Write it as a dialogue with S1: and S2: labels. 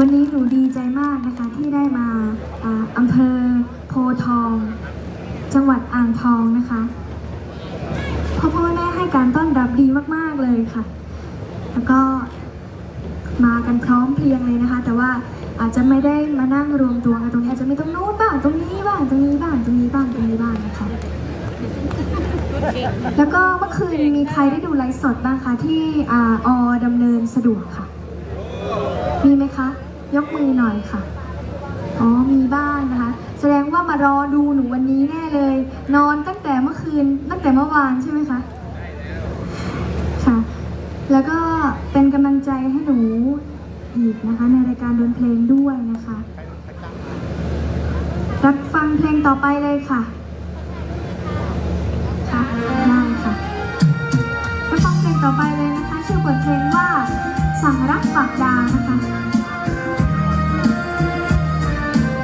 S1: วันนี้หนูดีใจมากนะคะที่ได้มาอ่าอำเภอโพทอง จังหวัดอ่างทองนะคะพ่อพ่อแม่ให้การต้อนรับดีมากๆเลยค่ะ แล้วก็มากันพร้อมเพรียงเลยนะคะ แต่ว่าอาจจะไม่ได้มานั่งรวมตัวกันตรงนี้อาจจะมีตรงนู้นบ้างตรงนี้บ้างตรงนี้บ้างตรงนี้บ้างตรงนี้บ้างนะคะแล้วก็เมื่อคืนมีใครได้ดูไลฟ์สดบ้างคะที่ออดำเนินสะดวกค่ะ มีไหมคะ ยกมือหน่อยค่ะ อ๋อ มีบ้างนะคะ แสดงว่ามารอดูหนูวันนี้แน่เลย นอนตั้งแต่เมื่อคืน ตั้งแต่เมื่อวานใช่ไหมคะ ค่ะ แล้วก็เป็นกำลังใจให้หนูอีกนะคะ ในรายการดนเพลงด้วยนะคะ รับฟังเพลงต่อไปเลยค่ะ ค่ะ ได้ค่ะรับฟังเพลงต่อไปเลยนะคะ ชื่อบทเพลงว่า สั่งรักฝากดานะคะ